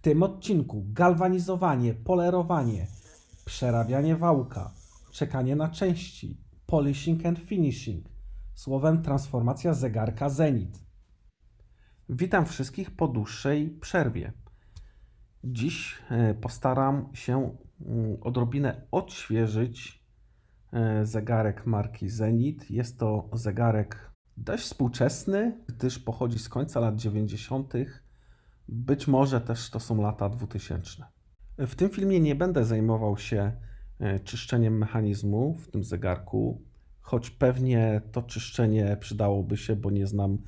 tym odcinku galwanizowanie, polerowanie, przerabianie wałka, czekanie na części, polishing and finishing, słowem transformacja zegarka Zenit. Witam wszystkich po dłuższej przerwie. Dziś e, postaram się mm, odrobinę odświeżyć e, zegarek marki Zenit. Jest to zegarek dość współczesny, gdyż pochodzi z końca lat 90. Być może też to są lata 2000. W tym filmie nie będę zajmował się e, czyszczeniem mechanizmu w tym zegarku, choć pewnie to czyszczenie przydałoby się, bo nie znam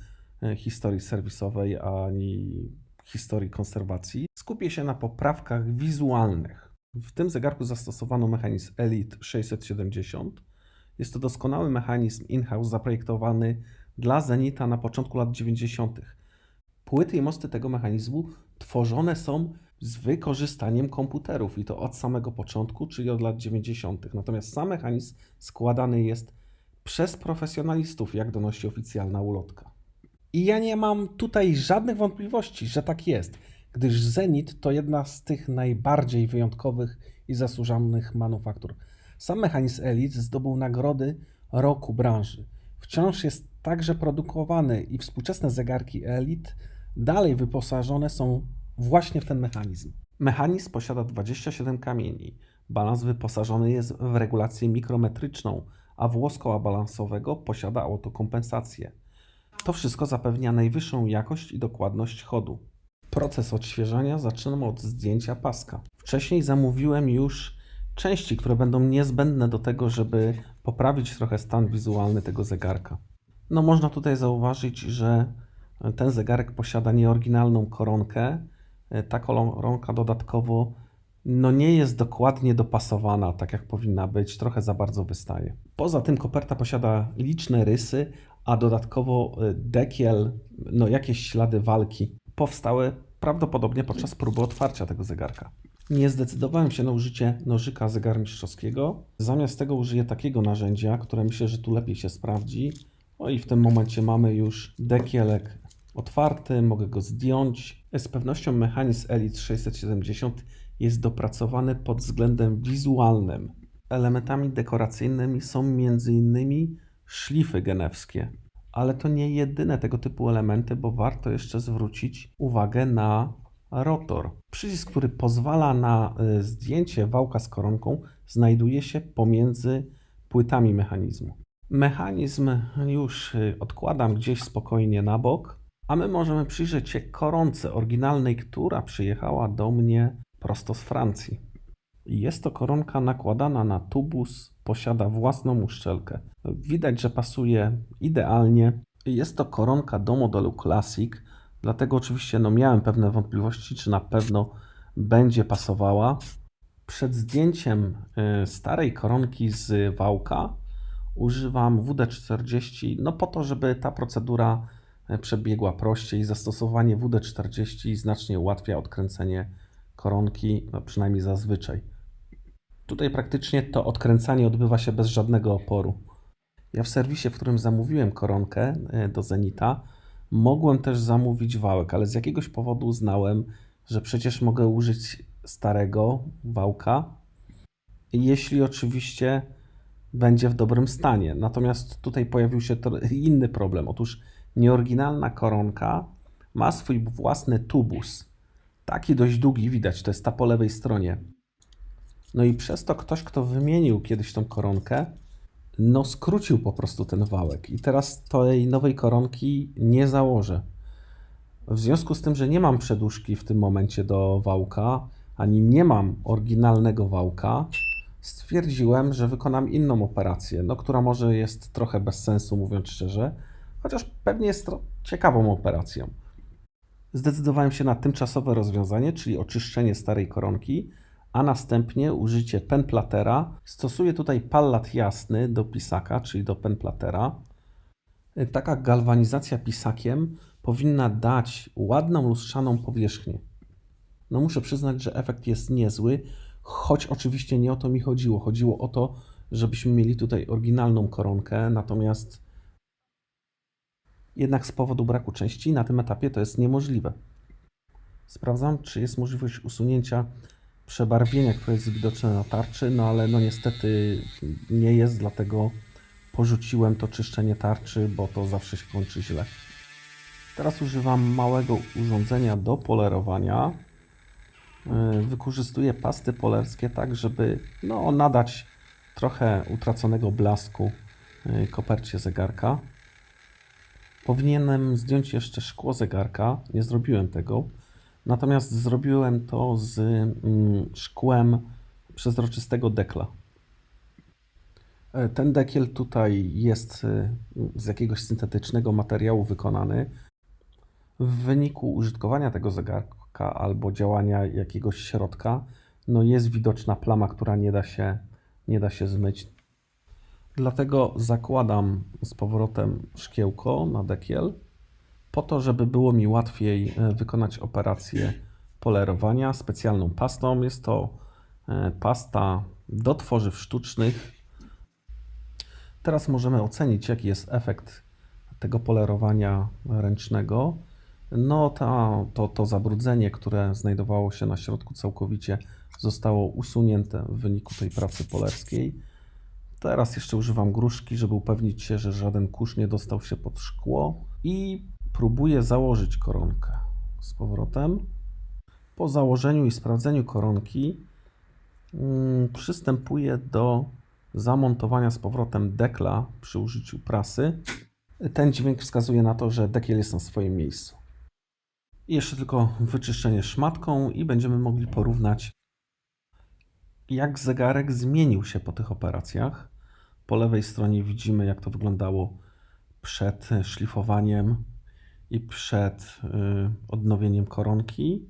e, historii serwisowej ani historii konserwacji. Skupię się na poprawkach wizualnych. W tym zegarku zastosowano mechanizm Elite 670. Jest to doskonały mechanizm in-house zaprojektowany dla Zenita na początku lat 90. Płyty i mosty tego mechanizmu tworzone są z wykorzystaniem komputerów i to od samego początku, czyli od lat 90. Natomiast sam mechanizm składany jest przez profesjonalistów, jak donosi oficjalna ulotka. I ja nie mam tutaj żadnych wątpliwości, że tak jest, gdyż Zenit to jedna z tych najbardziej wyjątkowych i zasłużonych manufaktur. Sam mechanizm Elite zdobył nagrody roku branży. Wciąż jest także produkowany i współczesne zegarki Elite dalej wyposażone są właśnie w ten mechanizm. Mechanizm posiada 27 kamieni. Balans wyposażony jest w regulację mikrometryczną, a włos koła balansowego posiada autokompensację. To wszystko zapewnia najwyższą jakość i dokładność chodu. Proces odświeżania zaczynam od zdjęcia paska. Wcześniej zamówiłem już części, które będą niezbędne do tego, żeby poprawić trochę stan wizualny tego zegarka. No można tutaj zauważyć, że ten zegarek posiada nieoryginalną koronkę. Ta koronka dodatkowo no nie jest dokładnie dopasowana, tak jak powinna być, trochę za bardzo wystaje. Poza tym koperta posiada liczne rysy, a dodatkowo y, dekiel, no jakieś ślady walki powstały prawdopodobnie podczas próby otwarcia tego zegarka. Nie zdecydowałem się na użycie nożyka zegarmistrzowskiego. Zamiast tego użyję takiego narzędzia, które myślę, że tu lepiej się sprawdzi. O i w tym momencie mamy już dekielek otwarty, mogę go zdjąć. Z pewnością mechanizm Elite 670 jest dopracowany pod względem wizualnym. Elementami dekoracyjnymi są m.in. szlify genewskie. Ale to nie jedyne tego typu elementy, bo warto jeszcze zwrócić uwagę na rotor. Przycisk, który pozwala na y, zdjęcie wałka z koronką, znajduje się pomiędzy płytami mechanizmu. Mechanizm już y, odkładam gdzieś spokojnie na bok, a my możemy przyjrzeć się koronce oryginalnej, która przyjechała do mnie prosto z Francji. Jest to koronka nakładana na tubus, posiada własną uszczelkę. Widać, że pasuje idealnie. Jest to koronka do modelu Classic, dlatego oczywiście no, miałem pewne wątpliwości, czy na pewno będzie pasowała. Przed zdjęciem y, starej koronki z wałka używam WD-40, no po to, żeby ta procedura przebiegła prościej. Zastosowanie WD-40 znacznie ułatwia odkręcenie koronki, no przynajmniej zazwyczaj. Tutaj praktycznie to odkręcanie odbywa się bez żadnego oporu. Ja w serwisie, w którym zamówiłem koronkę y, do Zenita, mogłem też zamówić wałek, ale z jakiegoś powodu uznałem, że przecież mogę użyć starego wałka, jeśli oczywiście będzie w dobrym stanie. Natomiast tutaj pojawił się inny problem. Otóż nieoryginalna koronka ma swój własny tubus. Taki dość długi, widać, to jest ta po lewej stronie. No i przez to ktoś, kto wymienił kiedyś tą koronkę, no skrócił po prostu ten wałek. I teraz tej nowej koronki nie założę. W związku z tym, że nie mam przedłużki w tym momencie do wałka, ani nie mam oryginalnego wałka, stwierdziłem, że wykonam inną operację, no, która może jest trochę bez sensu, mówiąc szczerze, chociaż pewnie jest ciekawą operacją. Zdecydowałem się na tymczasowe rozwiązanie, czyli oczyszczenie starej koronki, a następnie użycie penplatera. Stosuję tutaj pallat jasny do pisaka, czyli do penplatera. Taka galwanizacja pisakiem powinna dać ładną, lustrzaną powierzchnię. No muszę przyznać, że efekt jest niezły, choć oczywiście nie o to mi chodziło. Chodziło o to, żebyśmy mieli tutaj oryginalną koronkę, natomiast jednak z powodu braku części na tym etapie to jest niemożliwe. Sprawdzam, czy jest możliwość usunięcia przebarwienia, które jest widoczne na tarczy, no ale no niestety nie jest, dlatego porzuciłem to czyszczenie tarczy, bo to zawsze się kończy źle. Teraz używam małego urządzenia do polerowania. Yy, Wykorzystuję pasty polerskie tak, żeby no, nadać trochę utraconego blasku yy, kopercie zegarka. Powinienem zdjąć jeszcze szkło zegarka, nie zrobiłem tego. Natomiast zrobiłem to z mm, szkłem przezroczystego dekla. E, Ten dekiel tutaj jest e, z jakiegoś syntetycznego materiału wykonany. W wyniku użytkowania tego zegarka albo działania jakiegoś środka, no jest widoczna plama, która nie da się, nie da się zmyć. Dlatego zakładam z powrotem szkiełko na dekiel, po to, żeby było mi łatwiej e, wykonać operację polerowania specjalną pastą. Jest to e, pasta do tworzyw sztucznych. Teraz możemy ocenić, jaki jest efekt tego polerowania ręcznego. No, ta, to, to zabrudzenie, które znajdowało się na środku, całkowicie zostało usunięte w wyniku tej pracy polerskiej. Teraz jeszcze używam gruszki, żeby upewnić się, że żaden kurz nie dostał się pod szkło i próbuję założyć koronkę z powrotem. Po założeniu i sprawdzeniu koronki mm, przystępuję do zamontowania z powrotem dekla przy użyciu prasy. Ten dźwięk wskazuje na to, że dekiel jest na swoim miejscu. I jeszcze tylko wyczyszczenie szmatką i będziemy mogli porównać jak zegarek zmienił się po tych operacjach. Po lewej stronie widzimy, jak to wyglądało przed szlifowaniem i przed y, odnowieniem koronki.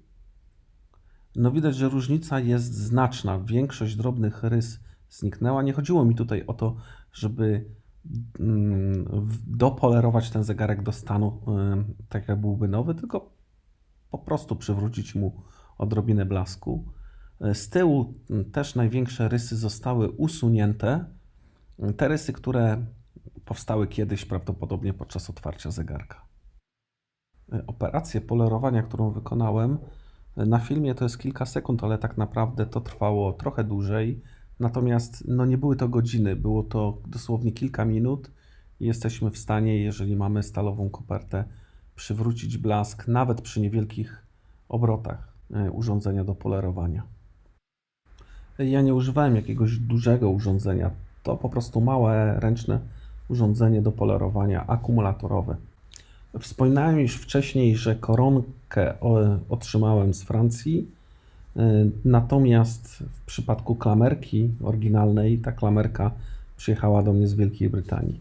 No widać, że różnica jest znaczna. Większość drobnych rys zniknęła. Nie chodziło mi tutaj o to, żeby mm, dopolerować ten zegarek do stanu, y, tak jak byłby nowy, tylko po prostu przywrócić mu odrobinę blasku. Z tyłu mm, też największe rysy zostały usunięte. Te rysy, które powstały kiedyś prawdopodobnie podczas otwarcia zegarka. Operację polerowania, którą wykonałem na filmie to jest kilka sekund, ale tak naprawdę to trwało trochę dłużej. Natomiast no nie były to godziny, było to dosłownie kilka minut i jesteśmy w stanie, jeżeli mamy stalową kopertę, przywrócić blask nawet przy niewielkich obrotach e, urządzenia do polerowania. Ja nie używałem jakiegoś dużego urządzenia. To po prostu małe, ręczne urządzenie do polerowania akumulatorowe. Wspominałem już wcześniej, że koronkę o- otrzymałem z Francji. y, Natomiast w przypadku klamerki oryginalnej, ta klamerka przyjechała do mnie z Wielkiej Brytanii.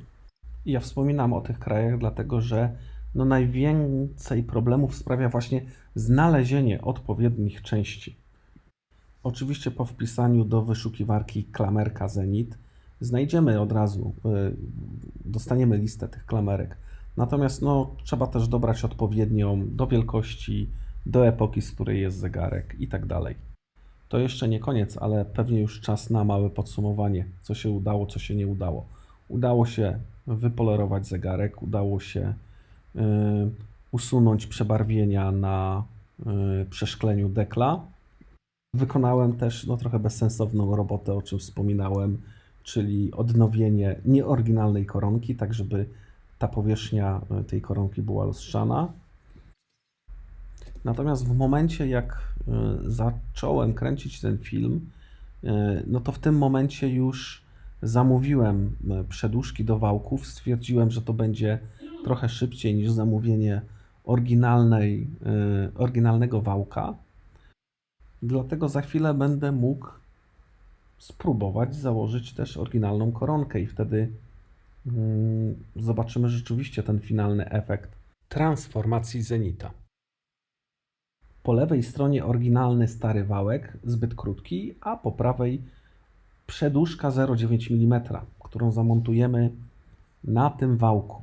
Ja wspominam o tych krajach, dlatego że no najwięcej problemów sprawia właśnie znalezienie odpowiednich części. Oczywiście po wpisaniu do wyszukiwarki klamerka Zenit znajdziemy od razu, y, dostaniemy listę tych klamerek. Natomiast no, trzeba też dobrać odpowiednią do wielkości, do epoki, z której jest zegarek i tak dalej. To jeszcze nie koniec, ale pewnie już czas na małe podsumowanie, co się udało, co się nie udało. Udało się wypolerować zegarek, udało się y, usunąć przebarwienia na y, przeszkleniu dekla. Wykonałem też no, trochę bezsensowną robotę, o czym wspominałem, czyli odnowienie nieoryginalnej koronki, tak żeby ta powierzchnia e, tej koronki była lustrzana. Natomiast w momencie, jak e, zacząłem kręcić ten film, e, no to w tym momencie już zamówiłem przedłużki do wałków. Stwierdziłem, że to będzie trochę szybciej niż zamówienie oryginalnej, oryginalnego wałka. Dlatego za chwilę będę mógł spróbować założyć też oryginalną koronkę i wtedy mm, zobaczymy rzeczywiście ten finalny efekt transformacji Zenita. Po lewej stronie oryginalny stary wałek, zbyt krótki, a po prawej przedłużka 0,9 mm, którą zamontujemy na tym wałku.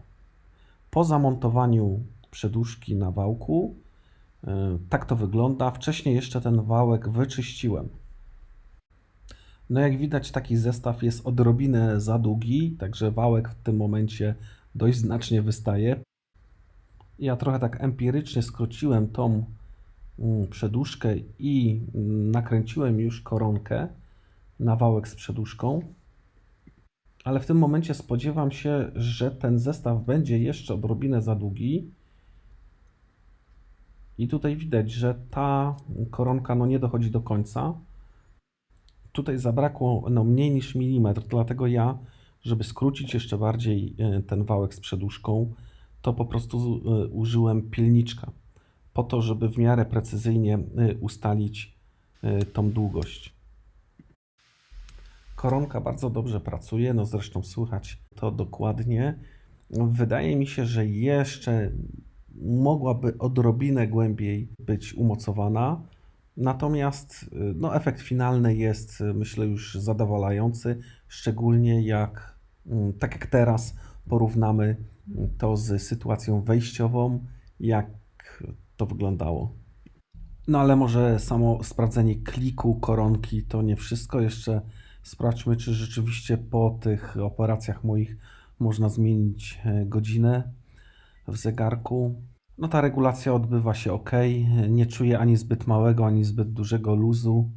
Po zamontowaniu przedłużki na wałku, yy, tak to wygląda. Wcześniej jeszcze ten wałek wyczyściłem. No jak widać taki zestaw jest odrobinę za długi, także wałek w tym momencie dość znacznie wystaje. Ja trochę tak empirycznie skróciłem tą mm, przedłużkę i mm, nakręciłem już koronkę na wałek z przedłużką. Ale w tym momencie spodziewam się, że ten zestaw będzie jeszcze odrobinę za długi. I tutaj widać, że ta koronka no, nie dochodzi do końca. Tutaj zabrakło no, mniej niż milimetr, dlatego ja, żeby skrócić jeszcze bardziej e, ten wałek z przedłużką, to po prostu e, użyłem pilniczka po to, żeby w miarę precyzyjnie e, ustalić tą długość. Koronka bardzo dobrze pracuje, no zresztą słychać to dokładnie. Wydaje mi się, że jeszcze mogłaby odrobinę głębiej być umocowana. Natomiast y, no, efekt finalny jest, y, myślę, już zadowalający, szczególnie jak, mm, tak jak teraz, porównamy to z sytuacją wejściową, jak to wyglądało. No ale może samo sprawdzenie kliku koronki to nie wszystko. Jeszcze sprawdźmy, czy rzeczywiście po tych operacjach moich można zmienić e, godzinę w zegarku. No ta regulacja odbywa się ok. Nie czuję ani zbyt małego, ani zbyt dużego luzu.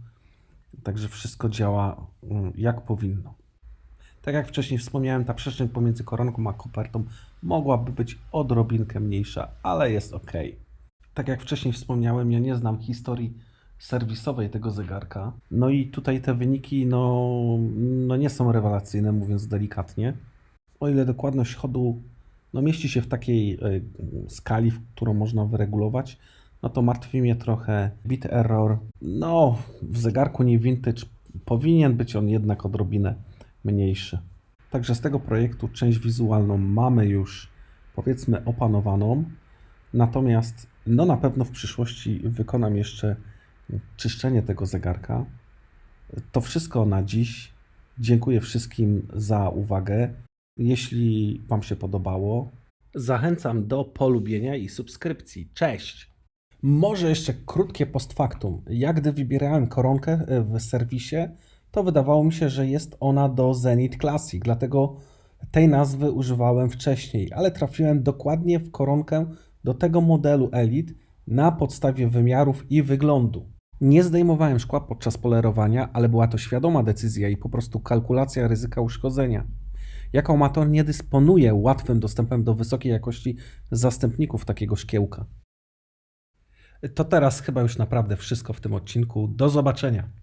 Także wszystko działa mm, jak powinno. Tak jak wcześniej wspomniałem, ta przestrzeń pomiędzy koronką a kopertą mogłaby być odrobinkę mniejsza, ale jest ok. Tak jak wcześniej wspomniałem, ja nie znam historii serwisowej tego zegarka. No i tutaj te wyniki no, no nie są rewelacyjne, mówiąc delikatnie. O ile dokładność chodu no mieści się w takiej y, skali, w którą można wyregulować, no to martwi mnie trochę bit error. No, w zegarku nie vintage powinien być on jednak odrobinę mniejszy. Także z tego projektu część wizualną mamy już powiedzmy opanowaną. Natomiast no na pewno w przyszłości wykonam jeszcze czyszczenie tego zegarka. To wszystko na dziś. Dziękuję wszystkim za uwagę. Jeśli Wam się podobało, zachęcam do polubienia i subskrypcji. Cześć! Może jeszcze krótkie postfaktum. Jak gdy wybierałem koronkę e, w serwisie, to wydawało mi się, że jest ona do Zenith Classic, dlatego tej nazwy używałem wcześniej, ale trafiłem dokładnie w koronkę do tego modelu Elite na podstawie wymiarów i wyglądu. Nie zdejmowałem szkła podczas polerowania, ale była to świadoma decyzja i po prostu kalkulacja ryzyka uszkodzenia. Jako amator nie dysponuję łatwym dostępem do wysokiej jakości zastępników takiego szkiełka. To teraz chyba już naprawdę wszystko w tym odcinku. Do zobaczenia.